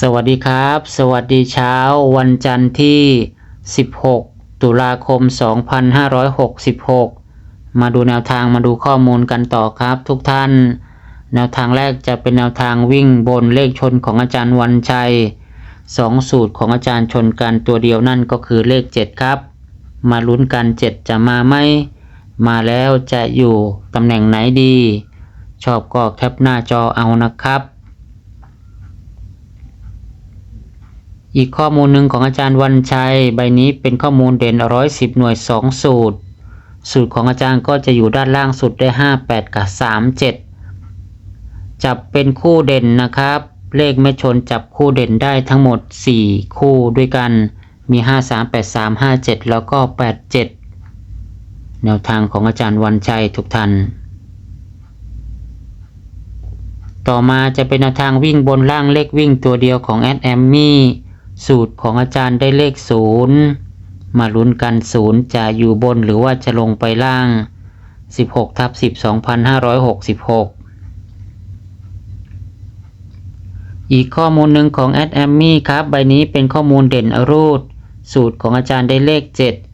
สวัสดีครับ สวัสดีเช้าวันจันทร์ที่ 16 ตุลาคม 2566 มาดูแนวทางมาดูข้อมูลกันต่อครับ ทุกท่าน แนวทางแรกจะเป็นแนวทางวิ่งบนเลขชนของอาจารย์วันชัยสองสูตรของอาจารย์ชนกันตัวเดียวนั่นก็คือเลข 7 ครับ มาลุ้นกัน 7 จะมาไหมมาแล้วจะอยู่ตำแหน่งไหนดี ชอบก็แคปหน้าจอเอานะครับ อีกข้อมูลหนึ่งของอาจารย์วันชัย ใบนี้เป็นข้อมูลเด่นร้อยสิบหน่วยสองสูตร สูตรของอาจารย์ก็จะอยู่ด้านล่างสุดได้ห้าแปดกับสามเจ็ดจับเป็นคู่เด่นนะครับ เลขไม่ชนจับคู่เด่นได้ทั้งหมดสี่คู่ด้วยกัน มีห้าสามแปดสามห้าเจ็ดแล้วก็แปดเจ็ดแนวทางของอาจารย์วันชัยทุกท่านต่อมาจะเป็นแนวทางวิ่งบนล่างเลขวิ่งตัวเดียวของแอดแอมมี่ สูตรของอาจารย์ได้เลขศูนย์มาลุ้นกันศูนย์จะอยู่บนหรือว่าจะลงไปล่าง 16ทับ10 2566 อีกข้อมูลหนึ่งของแอดแอมมี่ครับ ใบนี้เป็นข้อมูลเด่นอรูด สูตรของอาจารย์ได้เลข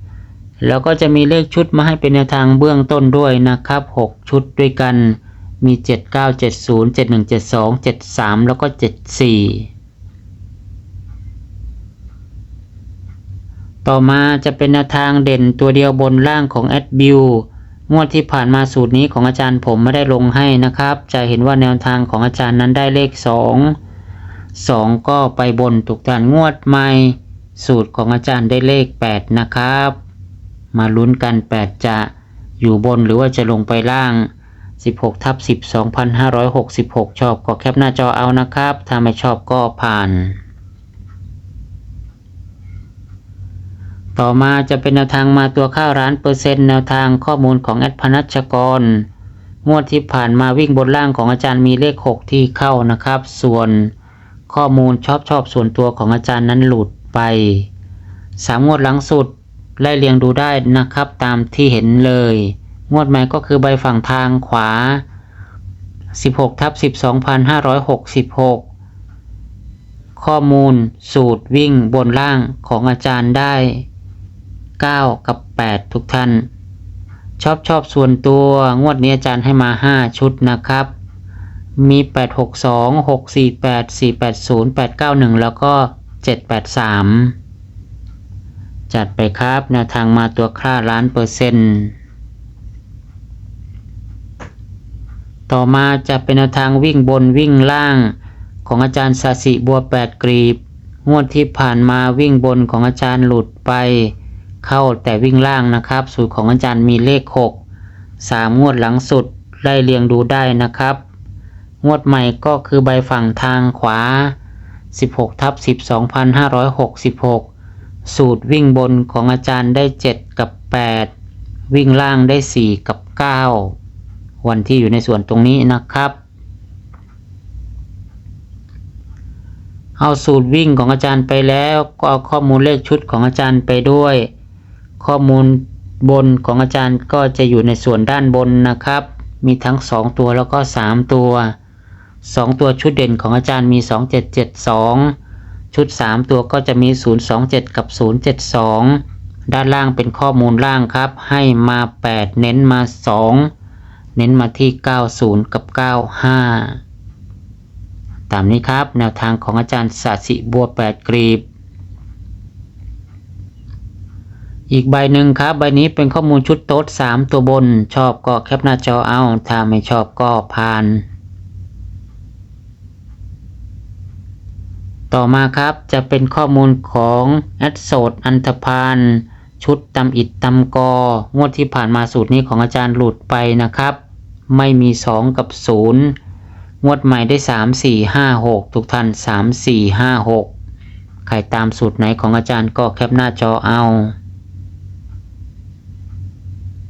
7 แล้วก็จะมีเลขชุดมาให้เป็นแนวทางเบื้องต้นด้วยนะครับ 6 ชุดด้วยกันมี 79 70 71 72 73 แล้วก็ 74 ต่อมาจะเป็นแนวทางเด่นตัวเดียวบนล่างของแอดบิวงวดที่ผ่านมาสูตรนี้ของอาจารย์ผมไม่ได้ลงให้นะครับ จะเห็นว่าแนวทางของอาจารย์นั้นได้เลข 2 2 ก็ไปบนถูกฐานงวดใหม่ สูตรของอาจารย์ได้เลข 8 นะครับ มาลุ้นกัน 8 จะอยู่บนหรือว่าจะลงไปล่าง 16ทับ10 2566 ชอบก็แคปหน้าจอเอานะครับ ถ้าไม่ชอบก็ผ่าน ต่อมาจะเป็นแนวทางมาตัวข้าวร้านเปอร์เซ็นต์แนวทางข้อมูลของแอดพนัชกร งวดที่ผ่านมาวิ่งบนล่างของอาจารย์มีเลข 6 ที่เข้านะครับ ส่วนข้อมูลชอบชอบส่วนตัวของอาจารย์นั้นหลุดไปสามงวดหลังสุดไล่เรียงดูได้นะครับตามที่เห็นเลย งวดใหม่ก็คือใบฝั่งทางขวา 16ทับ12,566ข้อมูลสูตรวิ่งบนล่างของอาจารย์ได้ 9 กับ 8 ทุกท่าน ชอบชอบส่วนตัวงวดนี้อาจารย์ให้มา 5 ชุดนะครับ มี 862 648 480 891 แล้วก็ 783 จัดไปครับแนวทางมาตัวค่าล้านเปอร์เซ็นต์ต่อมาจะเป็นแนวทางวิ่งบนวิ่งล่างของอาจารย์สาสิบัวแปดกรีบ งวดที่ผ่านมาวิ่งบนของอาจารย์หลุดไป เข้าแต่วิ่งล่างนะครับ สูตรของอาจารย์มีเลข 6 3 งวดหลังสุดไล่เรียงดูได้นะครับ งวดใหม่ก็คือใบฝั่งทางขวา 16ทับ12,566 สูตรวิ่งบนของอาจารย์ได้ 7 กับ 8 วิ่งล่างได้ 4 กับ 9 วันที่อยู่ในส่วนตรงนี้นะครับเอาสูตรวิ่งของอาจารย์ไปแล้วก็เอาข้อมูลเลขชุดของอาจารย์ไปด้วย ข้อมูลบนของอาจารย์ก็จะอยู่ในส่วนด้านบนนะครับ มีทั้ง 2 ตัวแล้วก็ 3 ตัว 2 ตัวชุดเด่นของอาจารย์มี 2772 ชุด 3 ตัวก็จะมี 027 กับ 072 ด้านล่างเป็นข้อมูลล่างครับ ให้มา 8 เน้นมา 2 เน้นมาที่ 90 กับ 95 ตามนี้ครับ แนวทางของอาจารย์สาสิบัวแปดกรีบ อีกใบหนึ่งครับ ใบนี้เป็นข้อมูลชุดโต๊ด3ตัวบน ชอบก็แคปหน้าจอเอา ถ้าไม่ชอบก็ผ่าน ต่อมาครับจะเป็นข้อมูลของแอดโซดอันธพาลชุดตำอิดตำกอ งวดที่ผ่านมาสูตรนี้ของอาจารย์หลุดไปนะครับ ไม่มี 2 กับ 0 งวดใหม่ได้ 3 4 5 6 ทุกท่าน 3 4 5 6 ใครตามสูตรไหนของอาจารย์ก็แคปหน้าจอเอา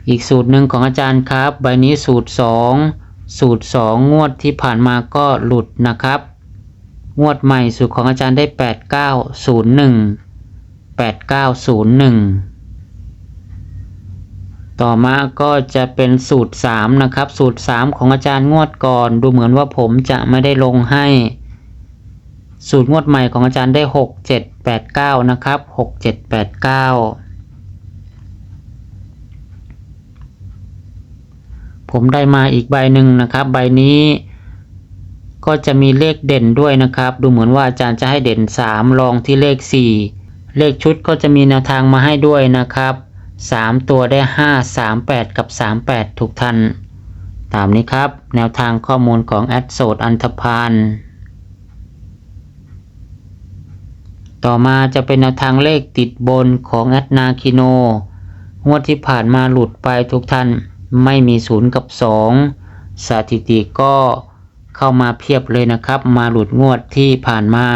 อีกสูตรหนึ่งของอาจารย์ครับ ใบนี้สูตร 2 สูตร 2 งวดที่ผ่านมาก็หลุดนะครับ งวดใหม่สูตรของอาจารย์ได้ 8901 8901 ต่อมาก็จะเป็นสูตร 3 นะครับ สูตร 3 ของอาจารย์งวดก่อน ดูเหมือนว่าผมจะไม่ได้ลงให้ สูตรงวดใหม่ของอาจารย์ได้ 6 7 8 9 นะครับ 6 7 8 9 ผมได้มาอีกใบหนึ่งนะครับ ใบนี้ก็จะมีเลขเด่นด้วยนะครับ ดูเหมือนว่าอาจารย์จะให้เด่น 3 รองที่เลข 4 เลขชุดก็จะมีแนวทางมาให้ด้วยนะครับ 3 ตัวได้ 5 3 8 กับ 38ทุกท่านตามนี้ครับ แนวทางข้อมูลของแอดโสดอันธพาลต่อมาจะเป็นแนวทางเลขติดบนของแอดนาคิโน งวดที่ผ่านมาหลุดไปทุกท่าน ไม่มีศูนย์กับ 2 สถิติก็เข้ามาเพียบเลยนะครับ มาหลุดงวดที่ผ่านมา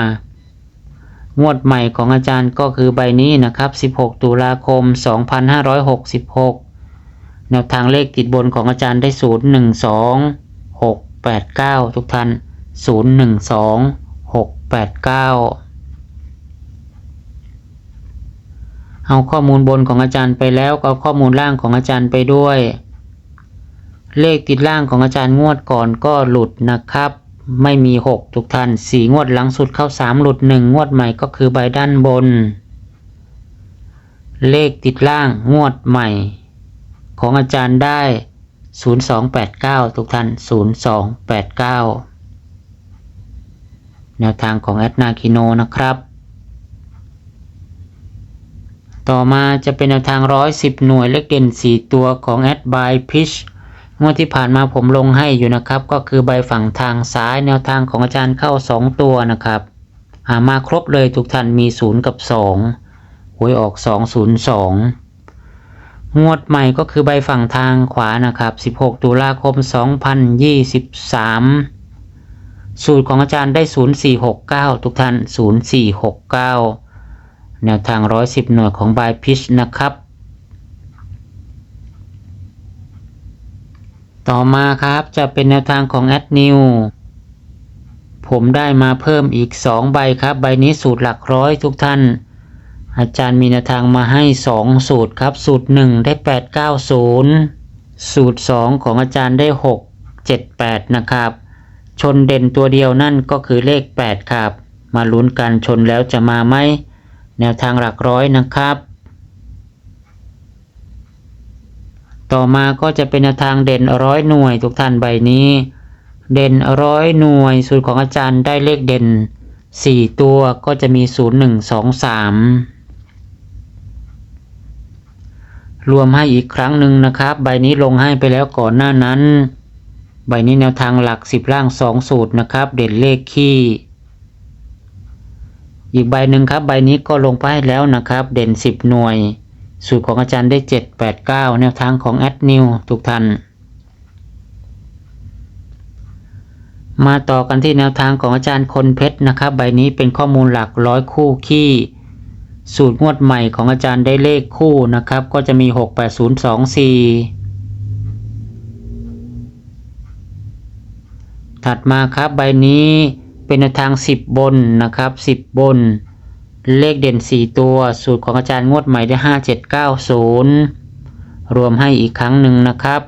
งวดใหม่ของอาจารย์ก็คือใบนี้นะครับ 16 ตุลาคม 2566 แนวทางเลขติดบนของอาจารย์ได้ 0 1 2 6 8 9 ทุกท่าน 0 1 2 6 8 9เอาข้อมูลบนของอาจารย์ไปแล้วก็เอาข้อมูลล่างของอาจารย์ไปด้วย เลขติดล่างของอาจารย์งวดก่อนก็หลุดนะครับ ไม่มี 6 ทุกท่านสี่งวดหลังสุดเข้า 3 หลุด 1 งวดใหม่ก็คือใบด้านบน เลขติดล่างงวดใหม่ ของอาจารย์ได้ 0289 ทุกท่าน 0289 แนวทางของแอดนาคิโนนะครับต่อมาจะเป็นแนวทาง 110 หน่วยเลขเด่น 4 ตัวของแอดบายพิช งวดที่ผ่านมาผมลงให้อยู่นะครับ ก็คือใบฝั่งทางซ้ายแนวทางของอาจารย์เข้า 2 ตัวนะครับามาครบเลยทุกท่านมี 0 กับ 2หวยออก 202 งวดใหม่ก็คือใบฝั่งทางขวานะครับ 16 ตุลาคม 2023 สูตรของอาจารย์ได้ 0469 ทุกท่าน 0469 แนวทาง 110 หน่วยของบายพิชนะครับ ต่อมาครับจะเป็นแนวทางของแอดนิวผมได้มาเพิ่มอีก 2 ใบครับ ใบนี้สูตรหลักร้อยทุกท่าน อาจารย์มีแนวทางมาให้ 2 สูตรครับ สูตร 1 ได้ 890 สูตร 2 ของอาจารย์ได้ 6 78 นะครับ ชนเด่นตัวเดียวนั่นก็คือเลข 8 ครับ มาลุ้นกันชนแล้วจะมาไหมแนวทางหลักร้อยนะครับ ต่อมาก็จะเป็นแนวทางเด่นร้อยหน่วยทุกท่านใบนี้ เด่นร้อยหน่วยสูตรของอาจารย์ได้เลขเด่น 4 ตัวก็จะมี 0 1 2 3 รวมให้อีกครั้งหนึ่งนะครับ ใบนี้ลงให้ไปแล้วก่อนหน้านั้น ใบนี้แนวทางหลัก 10 ล่าง 2 สูตรนะครับ เด่นเลขคี่อีกใบหนึ่งครับ ใบนี้ก็ลงไปให้แล้วนะครับ เด่น 10 หน่วย สูตรของอาจารย์ได้ 7 8 9 แนวทางของแอดนิวทุกท่าน มาต่อกันที่แนวทางของอาจารย์คนเพชรนะครับ ใบนี้เป็นข้อมูลหลักร้อยคู่ขี้ สูตรงวดใหม่ของอาจารย์ได้เลขคู่นะครับ ก็จะมี 6 8 0 2 4ถัดมาครับใบนี้เป็นแนวทาง 10 บนนะครับ 10 บน เลขเด่น 4 ตัว สูตรของอาจารย์งวดใหม่ได้ 5790 รวมให้อีกครั้งหนึ่งนะครับ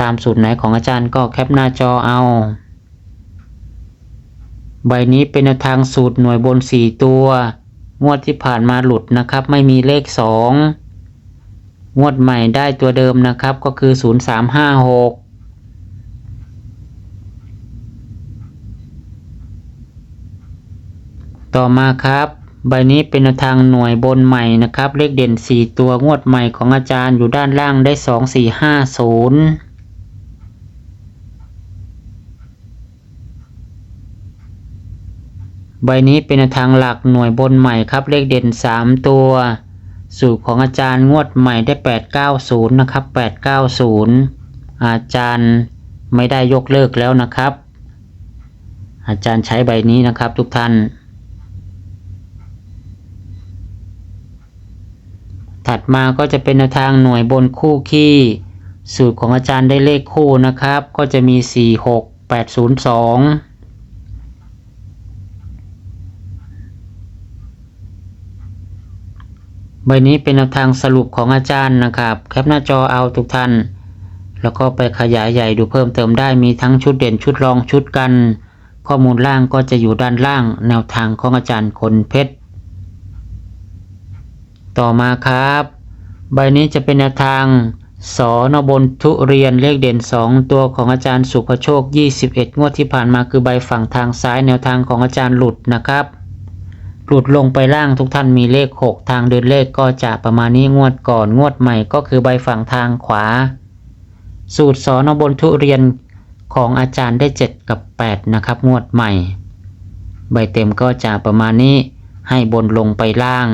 ตามสูตรไหนของอาจารย์ก็แคปหน้าจอเอา ใบนี้เป็นทางสูตรหน่วยบน 4 ตัว งวดที่ผ่านมาหลุดนะครับ ไม่มีเลข 2 งวดใหม่ได้ตัวเดิมนะครับก็คือ 0356ต่อมาครับ ใบนี้เป็นทางหน่วยบนใหม่นะครับ เลขเด่น 4 ตัวงวดใหม่ของอาจารย์อยู่ด้านล่างได้ 2 4 5 0ใบนี้เป็นทางหลักหน่วยบนใหม่ครับ เลขเด่น 3 ตัว สูตรของอาจารย์งวดใหม่ได้ 890 นะครับ 890 อาจารย์ไม่ได้ยกเลิกแล้วนะครับ อาจารย์ใช้ใบนี้นะครับทุกท่าน ถัดมาก็จะเป็นแนวทางหน่วยบนคู่ขี้ สูตรของอาจารย์ได้เลขคู่นะครับ ก็จะมี 4 6 8 0 2ใบนี้เป็นแนวทางสรุปของอาจารย์นะครับ แคปหน้าจอเอาทุกท่าน แล้วก็ไปขยายใหญ่ดูเพิ่มเติมได้มีทั้งชุดเด่นชุดรองชุดกัน ข้อมูลล่างก็จะอยู่ด้านล่าง แนวทางของอาจารย์คนเพชร ต่อมาครับ ใบนี้จะเป็นแนวทางสอนบนทุเรียนเลขเด่น 2 ตัวของอาจารย์สุภโชค 21 งวดที่ผ่านมาคือใบฝั่งทางซ้ายแนวทางของอาจารย์หลุดนะครับ หลุดลงไปล่างทุกท่านมีเลข 6 ทางเดินเลขก็จะประมาณนี้งวดก่อนงวดใหม่ก็คือใบฝั่งทางขวา สูตรสอนบนทุเรียนของอาจารย์ได้ 7 กับ 8 นะครับ งวดใหม่ ใบเต็มก็จะประมาณนี้ให้บนลงไปล่าง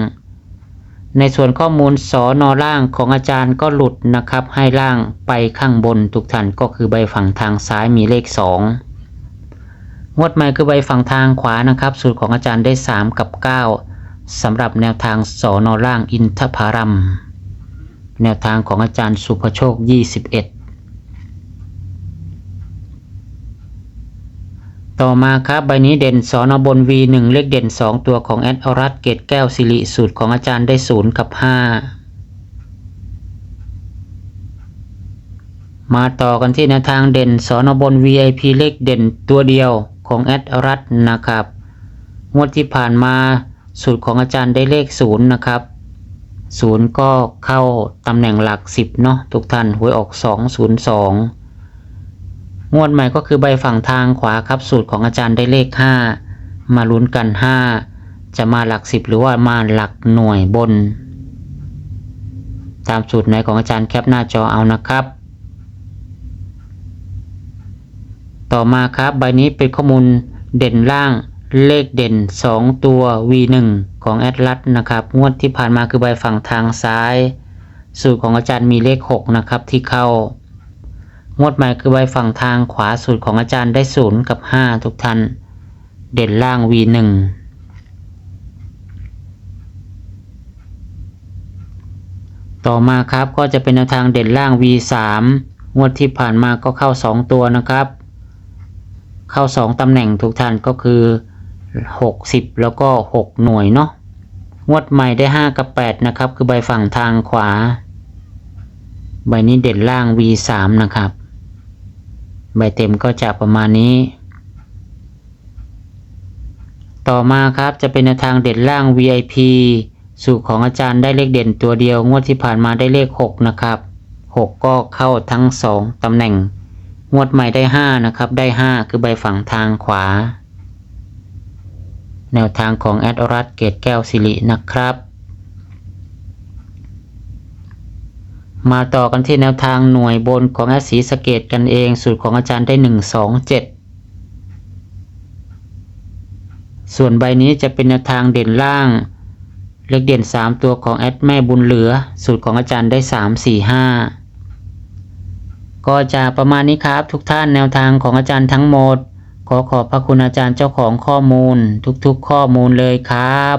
ในส่วนข้อมูลสอนอล่างของอาจารย์ก็หลุดนะครับ ให้ล่างไปข้างบนทุกท่านก็คือใบฝั่งทางซ้ายมีเลข 2 งวดใหม่คือใบฝั่งทางขวานะครับ สูตรของอาจารย์ได้ 3 กับ 9สำหรับแนวทางสอนอล่างอินทภารัม แนวทางของอาจารย์สุภโชค 21 ต่อมาครับใบนี้เด่นสอนอบน V1 เลขเด่น 2 ตัวของแอดอรัตเกตแก้วสิริสูตรของอาจารย์ได้ 0 กับ 5 มาต่อกันที่แนวทางเด่นสอนอบน VIP เลขเด่นตัวเดียวของแอดอรัตนะครับ งวดที่ผ่านมาสูตรของอาจารย์ได้เลข 0 นะครับ 0 ก็เข้าตำแหน่งหลัก 10 เนาะทุกท่านหวยออก 202 งวดใหม่ก็คือใบฝั่งทางขวาครับสูตรของอาจารย์ได้เลข 5 มาลุ้นกัน 5 จะมาหลัก 10 หรือว่ามาหลักหน่วยบน ตามสูตรไหนของอาจารย์แคปหน้าจอเอานะครับ ต่อมาครับใบนี้เป็นข้อมูลเด่นล่างเลขเด่น 2 ตัว V1 ของแอดลัสนะครับ งวดที่ผ่านมาคือใบฝั่งทางซ้าย สูตรของอาจารย์มีเลข 6 นะครับที่เข้า งวดใหม่คือใบฝั่งทางขวาสูตรของอาจารย์ได้ 0 กับ 5 ทุกท่าน เด่นล่าง V1 ต่อมาครับก็จะเป็นแนวทางเด่นล่าง V3 งวดที่ผ่านมาก็เข้า 2 ตัวนะครับ เข้า 2ตำแหน่งทุกท่านก็คือ 60 แล้วก็ 6 หน่วยเนาะงวดใหม่ได้ 5 กับ 8 นะครับ คือใบฝั่งทางขวา ใบนี้เด่นล่าง V3 นะครับ ใบเต็มก็จะประมาณนี้ ต่อมาครับจะเป็นทางเด่นล่าง VIP สูตรของอาจารย์ได้เลขเด่นตัวเดียว งวดที่ผ่านมาได้เลข 6 นะครับ 6 ก็เข้าทั้ง 2 ตำแหน่ง งวดใหม่ได้ 5 นะครับ ได้ 5 คือใบฝั่งทางขวา แนวทางของแอดอรัตเกตแก้วสิรินะครับ มาต่อกันที่แนวทางหน่วยบนของอดสีสเกตกันเอง สูตรของอาจารย์ได้1 2 7ส่วนใบนี้จะเป็นแนวทางเด่นล่าง เลขเด่น 3 ตัวของแอดแม่บุญเหลือ สูตรของอาจารย์ได้ 3 4 5 ก็จะประมาณนี้ครับ ทุกท่านแนวทางของอาจารย์ทั้งหมด ขอขอบพระคุณอาจารย์เจ้าของข้อมูล ทุกๆข้อมูลเลยครับ